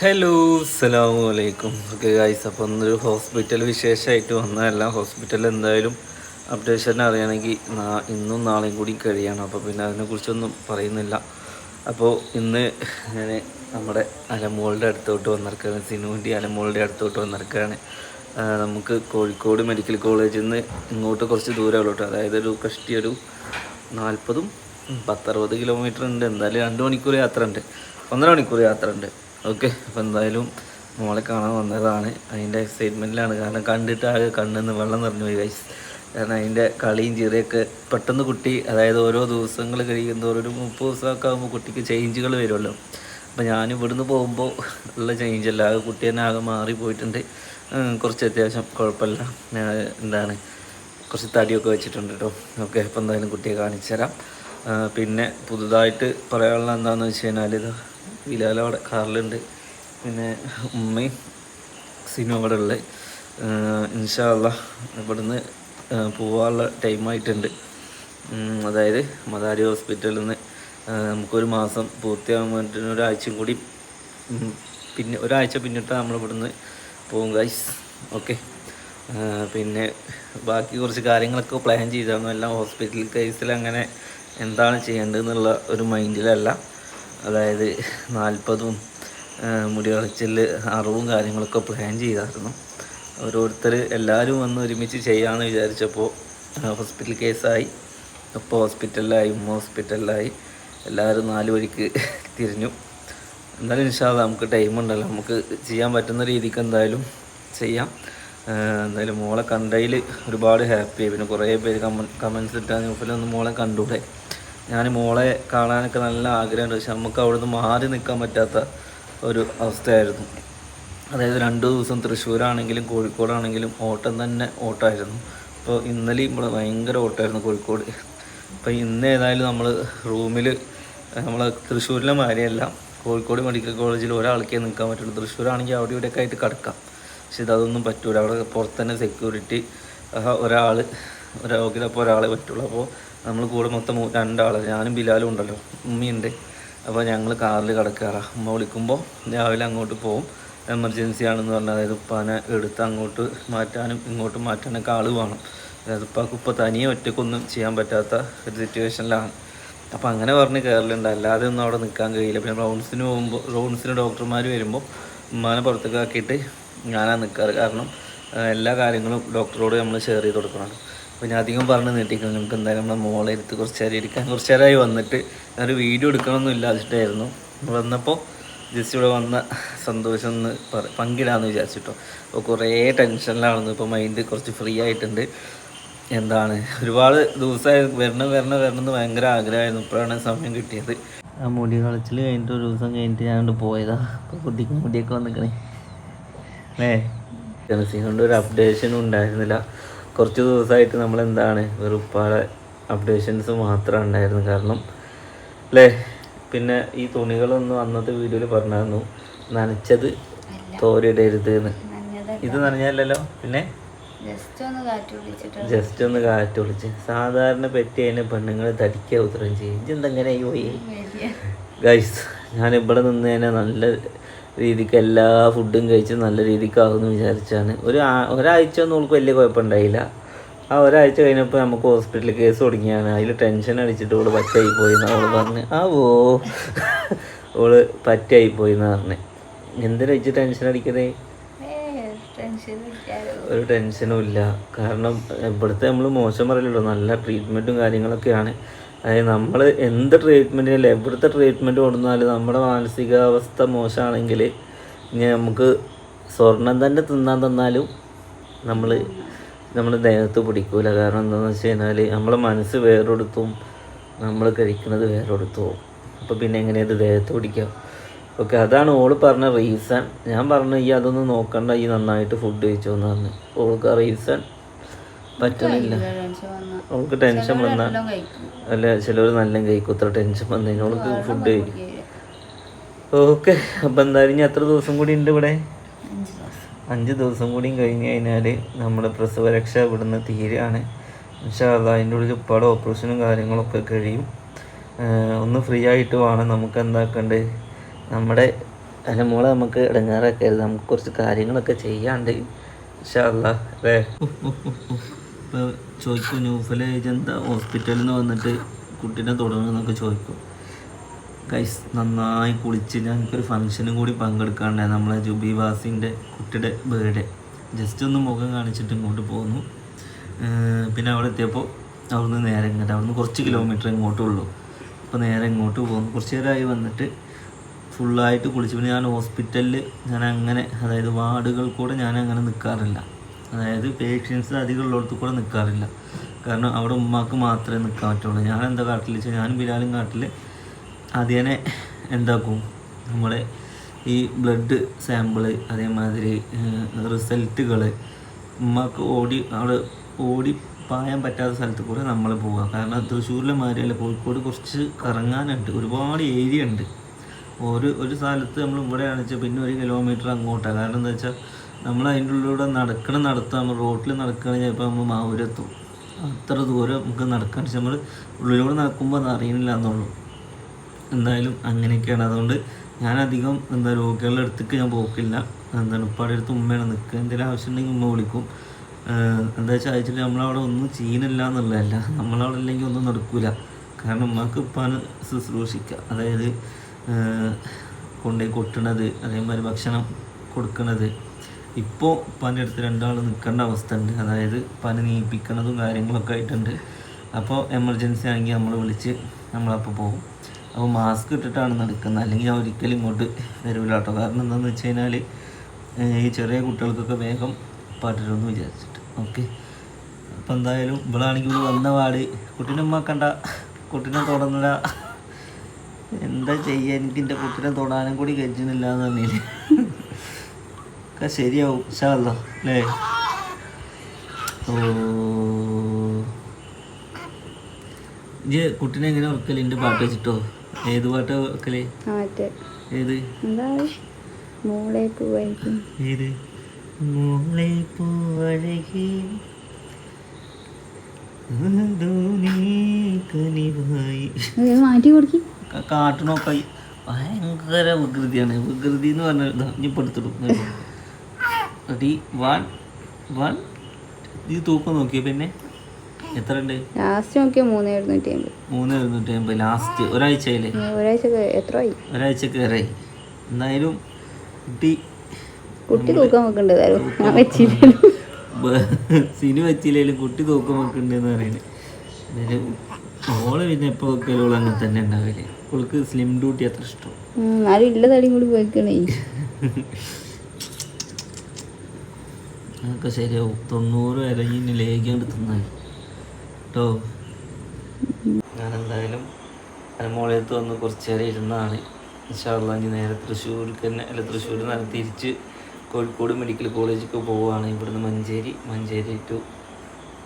Hello അസ്സലാമു അലൈക്കും. Okay guys അപ്പോൾ ഒന്നൊരു ഹോസ്പിറ്റൽ വിശേഷമായിട്ട് വന്നതല്ല. ഹോസ്പിറ്റലിൽ എന്തായാലും അപ്ഡേഷൻ അറിയണമെങ്കിൽ ഇന്നും നാളെയും കൂടി കഴിയണം. അപ്പോൾ പിന്നെ അതിനെക്കുറിച്ചൊന്നും പറയുന്നില്ല. അപ്പോൾ ഇന്ന് ഞാൻ നമ്മുടെ അലമോളുടെ അടുത്തോട്ട് വന്നിരിക്കുകയാണ്. സിനുവിന്റെ അലമോളുടെ അടുത്തോട്ട് വന്നിരിക്കുകയാണ്. നമുക്ക് കോഴിക്കോട് മെഡിക്കൽ കോളേജിൽ നിന്ന് ഇങ്ങോട്ട് കുറച്ച് ദൂരമുള്ളൂ അതായത് ഒരു കഷ്ടി ഒരു നാൽപ്പതും പത്തറുപത് കിലോമീറ്റർ ഉണ്ട്. എന്തായാലും രണ്ട് മണിക്കൂർ യാത്ര ഉണ്ട് ഒന്നര മണിക്കൂർ യാത്ര ഉണ്ട് ഓക്കെ അപ്പോൾ എന്തായാലും മോളെ കാണാൻ വന്നതാണ്. അതിന്റെ എക്സൈറ്റ്മെന്റിലാണ് കാരണം കണ്ടിട്ട് ആകെ കണ്ണെന്ന് വെള്ളം നിറഞ്ഞു പോയി ഗൈസ് കാരണം അതിന്റെ കളിയും ചിറിയൊക്കെ പെട്ടെന്ന് കുട്ടി അതായത് ഓരോ ദിവസങ്ങൾ കഴിയുന്ന ഒരു മുപ്പത് ദിവസമൊക്കെ ആകുമ്പോൾ കുട്ടിക്ക് ചേഞ്ചുകൾ വരുമല്ലോ. അപ്പോൾ ഞാൻ ഇവിടുന്ന് പോകുമ്പോൾ ഉള്ള ചേഞ്ച് അല്ല. ആകെ കുട്ടി തന്നെ ആകെ മാറിപ്പോയിട്ടുണ്ട്. പോയിട്ടുണ്ട് കുറച്ച് അത്യാവശ്യം കുഴപ്പമില്ല. എന്താണ് കുറച്ച് തടിയൊക്കെ വെച്ചിട്ടുണ്ട് കേട്ടോ ഓക്കെ അപ്പോൾ എന്തായാലും കുട്ടിയെ കാണിച്ചു തരാം പിന്നെ പുതുതായിട്ട് പറയാനുള്ള എന്താണെന്ന് വെച്ച് കഴിഞ്ഞാൽ ഇത് വിലാല അവിടെ കാറിലുണ്ട്. പിന്നെ ഉമ്മയും സിനും അവിടെ ഉള്ളത് ഇൻഷാല്ല ഇവിടുന്ന് പോവാനുള്ള ടൈമായിട്ടുണ്ട് അതായത് മദാരി ഹോസ്പിറ്റലിൽ നിന്ന് നമുക്കൊരു മാസം പൂർത്തിയാകാൻ ഒരാഴ്ചയും കൂടി പിന്നെ ഒരാഴ്ച പിന്നിട്ട് നമ്മൾ ഇവിടുന്ന് പോകും ഗൈസ് ഓക്കെ പിന്നെ ബാക്കി കുറച്ച് കാര്യങ്ങളൊക്കെ പ്ലാൻ ചെയ്തായിരുന്നു എല്ലാം ഹോസ്പിറ്റൽ കേസിൽ അങ്ങനെ എന്താണ് ചെയ്യേണ്ടതെന്നുള്ള ഒരു മൈൻഡിലല്ല അതായത് നാൽപ്പതും മുടി കളച്ചിൽ അറിവും കാര്യങ്ങളൊക്കെ പ്ലാൻ ചെയ്തായിരുന്നു. ഓരോരുത്തർ എല്ലാവരും വന്ന് ഒരുമിച്ച് ചെയ്യാമെന്ന് വിചാരിച്ചപ്പോൾ ഹോസ്പിറ്റൽ കേസായി അപ്പോൾ ഹോസ്പിറ്റലിലായി ഉമ്മ ഹോസ്പിറ്റലിലായി എല്ലാവരും നാല് വഴിക്ക് തിരിഞ്ഞു. എന്തായാലും ഇൻഷാല്ല നമുക്ക് ടൈം ഉണ്ടല്ലോ. നമുക്ക് ചെയ്യാൻ പറ്റുന്ന രീതിക്ക് എന്തായാലും ചെയ്യാം. എന്തായാലും മോളെ കണ്ടതിൽ ഒരുപാട് ഹാപ്പി പിന്നെ കുറേ പേര് കമൻ കമൻസ് ഇട്ടാൽ ഒന്ന് മോളെ കണ്ടൂടെ? ഞാൻ മോളെ കാണാനൊക്കെ നല്ല ആഗ്രഹമുണ്ട്. പക്ഷെ നമുക്ക് അവിടുന്ന് മാറി നിൽക്കാൻ പറ്റാത്ത ഒരു അവസ്ഥയായിരുന്നു. അതായത് രണ്ട് ദിവസം തൃശ്ശൂരാണെങ്കിലും കോഴിക്കോടാണെങ്കിലും ഓട്ടം തന്നെ ഓട്ടമായിരുന്നു. അപ്പോൾ ഇന്നലെ ഇവിടെ ഭയങ്കര ഓട്ടമായിരുന്നു കോഴിക്കോട്. അപ്പോൾ ഇന്ന് ഏതായാലും നമ്മൾ റൂമിൽ നമ്മൾ തൃശ്ശൂരിലെ മാതിരിയല്ല കോഴിക്കോട് മെഡിക്കൽ കോളേജിൽ ഒരാൾക്കേ നിൽക്കാൻ പറ്റുള്ളൂ. തൃശ്ശൂരാണെങ്കിൽ അവിടെ ഇവിടെയൊക്കെ ആയിട്ട് കിടക്കാം. പക്ഷെ ഇതൊന്നും പറ്റൂല. അവിടെ പുറത്തുതന്നെ സെക്യൂരിറ്റി ഒരാൾ ഒരാൾക്കിലപ്പോൾ ഒരാളെ പറ്റുള്ളൂ. അപ്പോൾ നമ്മൾ കൂടെ മൊത്തം രണ്ടാൾ ഞാനും ബിലാലും ഉണ്ടല്ലോ ഉമ്മയുണ്ട്. അപ്പോൾ ഞങ്ങൾ കാറിൽ കിടക്കാറാണ് ഉമ്മ വിളിക്കുമ്പോൾ രാവിലെ അങ്ങോട്ട് പോകും എമർജൻസി ആണെന്ന് പറഞ്ഞാൽ അതായത് ഉപ്പാനെ എടുത്ത് അങ്ങോട്ട് മാറ്റാനും ഇങ്ങോട്ട് മാറ്റാനൊക്കെ ആൾ വേണം. അതായത് ഉപ്പാക്ക് ഉപ്പ തനിയെ ഒറ്റക്കൊന്നും ചെയ്യാൻ പറ്റാത്ത ഒരു സിറ്റുവേഷനിലാണ്. അപ്പോൾ അങ്ങനെ പറഞ്ഞ് കയറലുണ്ട് അല്ലാതെ ഒന്നും അവിടെ നിൽക്കാൻ കഴിയില്ല. പിന്നെ റൗണ്ട്സിന് പോകുമ്പോൾ റൗണ്ട്സിന് ഡോക്ടർമാർ വരുമ്പോൾ ഉമ്മാനെ പുറത്തേക്കാക്കിയിട്ട് ഞാനാണ് നിൽക്കാറ് കാരണം എല്ലാ കാര്യങ്ങളും ഡോക്ടറോട് നമ്മൾ ഷെയർ ചെയ്ത് കൊടുക്കണം. അപ്പോൾ ഞാൻ അധികം പറഞ്ഞ് നീട്ടിക്കും നിങ്ങൾക്ക് എന്തായാലും നമ്മുടെ മോളെ എടുത്ത് കുറച്ച് നേരം ഇരിക്കാൻ കുറച്ച് നേരമായി വന്നിട്ട് ഞാനൊരു വീഡിയോ എടുക്കണമെന്നും ഇല്ലാതിട്ടായിരുന്നു. വന്നപ്പോൾ ജസ്റ്റ് ഇവിടെ വന്ന സന്തോഷം ഒന്ന് പറ പങ്കിടാന്ന് വിചാരിച്ചിട്ടോ. അപ്പോൾ കുറേ ടെൻഷനിലാണെന്ന് ഇപ്പോൾ മൈൻഡ് കുറച്ച് ഫ്രീ ആയിട്ടുണ്ട്. എന്താണ്? ഒരുപാട് ദിവസമായി വരണം വരണം വരണം എന്ന് ഭയങ്കര ആഗ്രഹമായിരുന്നു. ഇപ്പോഴാണ് സമയം കിട്ടിയത്. ആ മുടി കളിച്ചിൽ കഴിഞ്ഞിട്ട് ഒരു ദിവസം കഴിഞ്ഞിട്ട് കൊണ്ട് പോയതാ. അപ്പോൾ കുട്ടിക്ക് മുടിയൊക്കെ വന്നിക്കണേ. ഏ? ജനസിംഗ് കൊണ്ട് ഒരു അപ്ഡേഷനും ഉണ്ടായിരുന്നില്ല. കുറച്ച് ദിവസമായിട്ട് നമ്മൾ എന്താണ് വെറുപ്പാടെ അപ്ഡേഷൻസ് മാത്രമേ ഉണ്ടായിരുന്നു. കാരണം അല്ലേ പിന്നെ ഈ തുണികളൊന്നും അന്നത്തെ വീഡിയോയിൽ പറഞ്ഞായിരുന്നു. നനച്ചത് തോരിടരുത് എന്ന്. ഇത് നനഞ്ഞല്ലോ പിന്നെ? ജസ്റ്റ് ഒന്ന് കാറ്റ് ഒളിച്ച് സാധാരണ പറ്റി അതിനെ പെണ്ണുങ്ങൾ തടിക്കുക ഉത്തരം ചെയ്യും. ഇതെന്തെങ്ങനെ പോയി? ഗൈസ് ഞാൻ ഇവിടെ നിന്ന് തന്നെ നല്ല രീതിക്ക് എല്ലാ ഫുഡും കഴിച്ച് നല്ല രീതിക്കാകുമെന്ന് വിചാരിച്ചാണ്. ഒരു ഒരാഴ്ച ഒന്നും അവൾക്ക് വലിയ കുഴപ്പമുണ്ടായില്ല. ആ ഒരാഴ്ച കഴിഞ്ഞപ്പോൾ നമുക്ക് ഹോസ്പിറ്റലിൽ കേസ് തുടങ്ങിയാണ്. അതിൽ ടെൻഷൻ അടിച്ചിട്ട് അവൾ പറ്റായി പോയി എന്ന് അവൾ പറഞ്ഞ്. ആ ഓ അവൾ പറ്റായി പോയി എന്ന് പറഞ്ഞ് എന്തിനാ വെച്ച് ടെൻഷൻ അടിക്കതേ ഇല്ലാലോ ഒരു ടെൻഷനും ഇല്ല. കാരണം ഇവിടുത്തെ നമ്മൾ മോശം പറയലുള്ളൂ നല്ല ട്രീറ്റ്മെന്റും കാര്യങ്ങളൊക്കെയാണ്. അതായത് നമ്മൾ എന്ത് ട്രീറ്റ്മെന്റിനല്ല എവിടുത്തെ ട്രീറ്റ്മെന്റ് കൊടുത്താലും നമ്മുടെ മാനസികാവസ്ഥ മോശമാണെങ്കിൽ നമുക്ക് സ്വർണം തന്നെ തിന്നാൻ തന്നാലും നമ്മൾ നമ്മൾ ദേഹത്ത് പിടിക്കൂല. കാരണം എന്താണെന്ന് വെച്ച് കഴിഞ്ഞാൽ നമ്മളെ മനസ്സ് വേറെടുത്തും നമ്മൾ കഴിക്കുന്നത് വേറെടുത്തും അപ്പോൾ പിന്നെ എങ്ങനെയത് ദേഹത്ത് പിടിക്കാം? ഓക്കെ അതാണ് ഓൾ പറഞ്ഞ റീസൺ ഞാൻ പറഞ്ഞു ഈ അതൊന്ന് നോക്കണ്ട ഈ നന്നായിട്ട് ഫുഡ് കഴിച്ചോ എന്ന് പറഞ്ഞു. ഓൾക്ക് ആ റീസൺ പറ്റണില്ല. ടെൻഷൻ അവൾക്ക് ടെൻഷൻ വന്ന അല്ല ചിലവർ നല്ല കഴിക്കും. അത്ര ടെൻഷൻ വന്നതിന് അവൾക്ക് ഫുഡ് കഴിക്കും. ഓക്കെ അപ്പം എന്തായാലും ഇനി എത്ര ദിവസം കൂടി ഉണ്ട് ഇവിടെ? അഞ്ച് ദിവസം. കൂടിയും കഴിഞ്ഞ് കഴിഞ്ഞാൽ നമ്മുടെ പ്രസവരക്ഷ ഇവിടുന്ന് തീരാണ്. പക്ഷേ അത് അതിന്റെ ഉള്ളിൽ ഒരുപാട് ഓപ്പറേഷനും കാര്യങ്ങളൊക്കെ കഴിയും. ഒന്ന് ഫ്രീ ആയിട്ട് വേണം നമുക്ക് എന്താക്കണ്ടേ? നമ്മുടെ അലമോളെ മോളെ നമുക്ക് ഇടങ്ങാറാക്കരുത്. നമുക്ക് കുറച്ച് കാര്യങ്ങളൊക്കെ ചെയ്യാണ്ട് ഇൻഷാല്ല അല്ലേ? ഇപ്പോൾ ചോദിക്കും ന്യൂഫല ഏജന്ത ഹോസ്പിറ്റലിൽ നിന്ന് വന്നിട്ട് കുട്ടീനെ തുടങ്ങുന്നൊക്കെ ചോദിക്കും. കൈസ് നന്നായി കുളിച്ച് ഞങ്ങൾക്കൊരു ഫംഗ്ഷനും കൂടി പങ്കെടുക്കാണ്ടായി നമ്മളെ ജുബി വാസിന്റെ കുട്ടിയുടെ ബേർഡേ ജസ്റ്റ് ഒന്ന് മുഖം കാണിച്ചിട്ട് ഇങ്ങോട്ട് പോന്നു. പിന്നെ അവിടെ എത്തിയപ്പോൾ അവിടുന്ന് നേരെ ഇങ്ങോട്ട് അവിടുന്ന് കുറച്ച് കിലോമീറ്റർ ഇങ്ങോട്ടേ ഉള്ളൂ. അപ്പോൾ നേരെ ഇങ്ങോട്ട് പോകുന്നു കുറച്ച് നേരമായി വന്നിട്ട് ഫുള്ളായിട്ട് കുളിച്ച്. പിന്നെ ഞാൻ ഹോസ്പിറ്റലിൽ ഞാൻ അങ്ങനെ അതായത് വാർഡുകൾ കൂടെ ഞാൻ അങ്ങനെ നിൽക്കാറില്ല അതായത് പേഷ്യൻസ് അധികം ഉള്ളിടത്ത് കൂടെ നിൽക്കാറില്ല കാരണം അവിടെ ഉമ്മാക്ക് മാത്രമേ നിൽക്കാൻ പറ്റുള്ളൂ. ഞാൻ എന്താ കാട്ടിൽ വെച്ചാൽ ഞാനും ബിലാലും കാട്ടിൽ അതിനെ എന്താക്കും? നമ്മുടെ ഈ ബ്ലഡ് സാമ്പിൾ അതേമാതിരി റിസൾട്ടുകൾ ഉമ്മക്ക് ഓടി അവിടെ ഓടി പായാൻ പറ്റാത്ത സ്ഥലത്ത് കൂടെ നമ്മൾ പോവുക കാരണം തൃശ്ശൂരിലെ മാതിരിയല്ല കോഴിക്കോട് കുറച്ച് കറങ്ങാനുണ്ട്. ഒരുപാട് ഏരിയ ഉണ്ട്. ഒരു ഒരു സ്ഥലത്ത് നമ്മൾ ഇവിടെ വെച്ചാൽ പിന്നെ ഒരു കിലോമീറ്റർ അങ്ങോട്ടാണ് കാരണം എന്താ വെച്ചാൽ നമ്മൾ അതിന്റെ ഉള്ളിലൂടെ നടക്കണ നടത്താം നമ്മൾ റോട്ടിൽ നടക്കുകയാണെങ്കിൽ ചിലപ്പോൾ നമ്മൾ മാവൂരെത്തും. അത്ര ദൂരം നമുക്ക് നടക്കാൻ നമ്മൾ ഉള്ളിലൂടെ നടക്കുമ്പോൾ അത് അറിയുന്നില്ല എന്നുള്ളൂ. എന്തായാലും അങ്ങനെയൊക്കെയാണ്. അതുകൊണ്ട് ഞാനധികം എന്താ രോഗികളുടെ അടുത്തേക്ക് ഞാൻ പോക്കില്ല. എന്താണ് ഉപ്പാടെ അടുത്ത് ഉമ്മയാണ് നിൽക്കുക. എന്തെങ്കിലും ആവശ്യം ഉണ്ടെങ്കിൽ ഉമ്മ വിളിക്കും. എന്താ വെച്ചാൽ അയച്ചിട്ട് നമ്മളവിടെ ഒന്നും ചെയ്യുന്നില്ല എന്നുള്ളതല്ല. നമ്മളവിടെ ഇല്ലെങ്കിൽ ഒന്നും നടക്കില്ല കാരണം ഉമ്മക്ക് ഉപ്പാന് ശുശ്രൂഷിക്കുക അതായത് കൊണ്ടുപോയി കൊട്ടണത് അതേമാതിരി ഭക്ഷണം കൊടുക്കണത്. ഇപ്പോൾ ഉപ്പാന്റെ അടുത്ത് രണ്ടാൾ നിൽക്കേണ്ട അവസ്ഥ ഉണ്ട് അതായത് പനി നീപ്പിക്കണതും കാര്യങ്ങളൊക്കെ ആയിട്ടുണ്ട്. അപ്പോൾ എമർജൻസി ആണെങ്കിൽ നമ്മൾ വിളിച്ച് നമ്മളപ്പോൾ പോകും. അപ്പോൾ മാസ്ക് ഇട്ടിട്ടാണ് നടക്കുന്നത്. അല്ലെങ്കിൽ ഞാൻ ഒരിക്കലും ഇങ്ങോട്ട് വരില്ല കേട്ടോ. കാരണം എന്താണെന്ന് വെച്ച് കഴിഞ്ഞാൽ ഈ ചെറിയ കുട്ടികൾക്കൊക്കെ വേഗം പടരുമെന്ന് വിചാരിച്ചിട്ട്. ഓക്കെ. അപ്പോൾ എന്തായാലും ഇവളാണെങ്കിൽ ഇവിടെ വന്ന പാട്. കുട്ടീനെ കണ്ട കുട്ടീനെ തുടർന്നിട എന്താ ചെയ്യുക എനിക്ക് എന്റെ കുട്ടീനെ തൊടാനും കൂടി കഴിച്ചിട്ടില്ല എന്ന് പറഞ്ഞില്ലേ? ഒക്കെ ശരിയാവും ഷാല്ലോ അല്ലേ ഓ ഇജ്ജ് കുട്ടീനെ എങ്ങനെ ഉറക്കൽ എന്റെ പാട്ട് വെച്ചിട്ടോ? ഏത് പാട്ടാ ആ ഏത്? മോളെ മോളെ പൂവഴകി. മാറ്റി കൊടുക്കി. ഭയങ്കര വികൃതിയാണ്. വികൃതി എന്ന് പറഞ്ഞ ഇതാ. ഇനി ഇപ്പൊ റെഡി വൺ വൺ. ഈ തൂക്കം നോക്കിയോ പിന്നെ. എത്ര ഉണ്ട് ലാസ്റ്റ് നോക്കിയ മൂന്ന് എഴുന്നൂറ്റി അമ്പത്. മൂന്ന് എഴുന്നൂറ്റി അമ്പത്. ലാസ്റ്റ് ഒരാഴ്ചയിലെ ഒരാഴ്ച എത്ര ആയി ഒരാഴ്ച കയറി എന്തായാലും കുട്ടി കുട്ടി തൂക്കം വെക്കണ്ട് ഏതായാലും. ഞാൻ വെച്ചില്ലല്ലോ ബ- സിനി വെച്ചില്ലേലും കുട്ടി തൂക്കം വെക്കുന്നുണ്ടെന്ന് പറയുന്നത് എന്തായാലും ഓൾ പിന്നെ എപ്പോൾ വെക്കലോൾ അങ്ങനെ തന്നെ ഉണ്ടാവില്ലേ ഓൾക്ക് സ്ലിം ഡ്യൂട്ടി അത്ര ഇഷ്ടം. ആരും ഇല്ല തടിയും കൂടി പോയിക്കണേ അതൊക്കെ ശരിയാവും. തൊണ്ണൂറ് വരെ ഇനി ലേഖ്യം തിന്നാൽ കേട്ടോ ഞാൻ എന്തായാലും മോളെടുത്ത് വന്ന് കുറച്ച് നേരം ഇരുന്നാണ്. ഇൻഷാല്ല ഇനി നേരെ തൃശ്ശൂർക്ക് തന്നെ അല്ല തൃശ്ശൂർ നേരെ തിരിച്ച് കോഴിക്കോട് മെഡിക്കൽ കോളേജിലേക്ക് പോവുകയാണ് ഇവിടുന്ന് മഞ്ചേരി മഞ്ചേരി ടു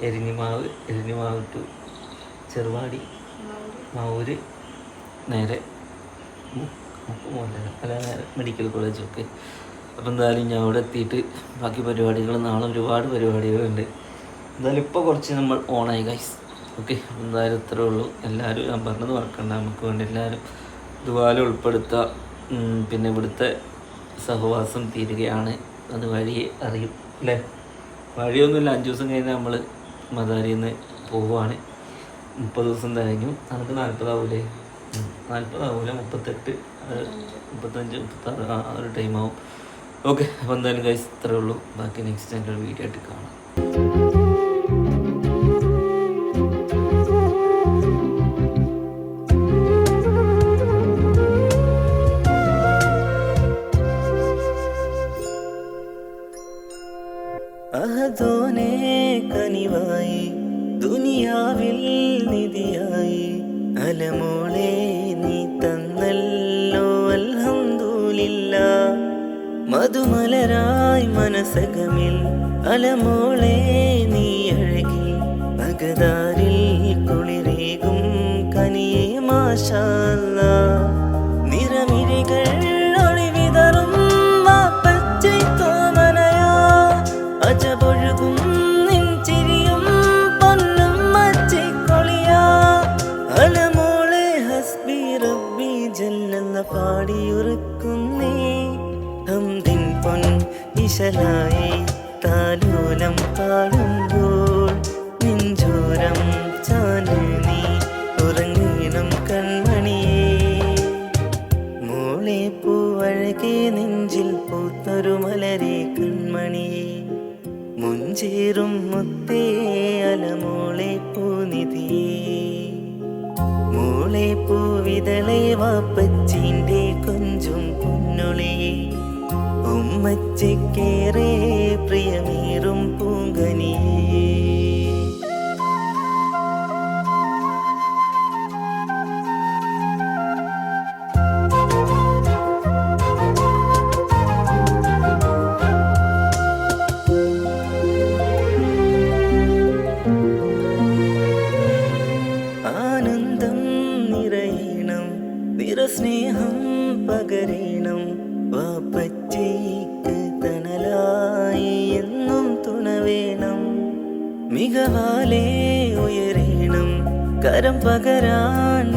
എരിഞ്ഞിമാവ് എരിഞ്ഞിമാവ് ടു ചെറുവാടി മാവൂര് നേരെ അല്ല നേരെ മെഡിക്കൽ കോളേജൊക്കെ അപ്പോൾ എന്തായാലും ഞാൻ അവിടെ എത്തിയിട്ട് ബാക്കി പരിപാടികൾ നാളെ ഒരുപാട് പരിപാടികളുണ്ട്. എന്തായാലും ഇപ്പോൾ കുറച്ച് നമ്മൾ ഓണായി ഗൈസ് ഓക്കെ എന്തായാലും ഇത്രേ ഉള്ളൂ. എല്ലാവരും ഞാൻ പറഞ്ഞത് മറക്കണ്ട. നമുക്ക് വേണ്ടി എല്ലാവരും ദുബാല ഉൾപ്പെടുത്തുക പിന്നെ ഇവിടുത്തെ സഹവാസം തീരുകയാണ്. അത് വഴിയെ അറിയും അല്ലേ? വഴിയൊന്നുമില്ല. അഞ്ച് ദിവസം കഴിഞ്ഞ് നമ്മൾ മദാരിയിൽ നിന്ന് പോവുകയാണ് മുപ്പത് ദിവസം കഴിഞ്ഞു നമുക്ക് നാൽപ്പതാവൂലേ നാൽപ്പതാവൂല മുപ്പത്തെട്ട് മുപ്പത്തഞ്ച് മുപ്പത്താറ് ആ ഒരു ടൈമാവും ഓക്കെ അപ്പോൾ എന്തായാലും ഗൈസ് ഇത്രേ ഉള്ളൂ. ബാക്കി നെക്സ്റ്റ് എന്റെ വീഡിയോ ആയിട്ട് കാണാം. മധുമലരായി മനസകമിൽ അലമോളെ നീ അഴകി. അകതാരിൽ കുളിരേകും കനിയേ മാഷാല്ല മുഞ്ചേറും മുത്തേ അലമോളെ പൂനിധിയേ മോളെ പൂവിതളെ വാപ്പച്ചിന്റെ കൊഞ്ചും പൊന്നൊളിയേ ഉമ്മച്ചക്കേറെ പ്രിയമേറും പൂങ്കനിയേ மிகவாலே உயரேனும் கரம் பகரான்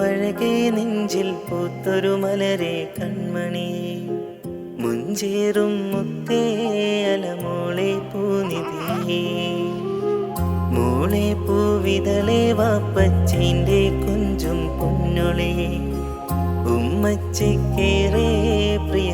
പൂവഴകെ നെഞ്ചിൽ പൂത്തൊരു മലരെ കൺമണി. മുഞ്ചേറും മുത്തേ അലമോളെ പൂനിധി. മോളെ പൂവിതളെ വാപ്പച്ചിന്റെ കുഞ്ചും പൊന്നൊളി. ഉമ്മച്ചക്കേറെ പ്രിയ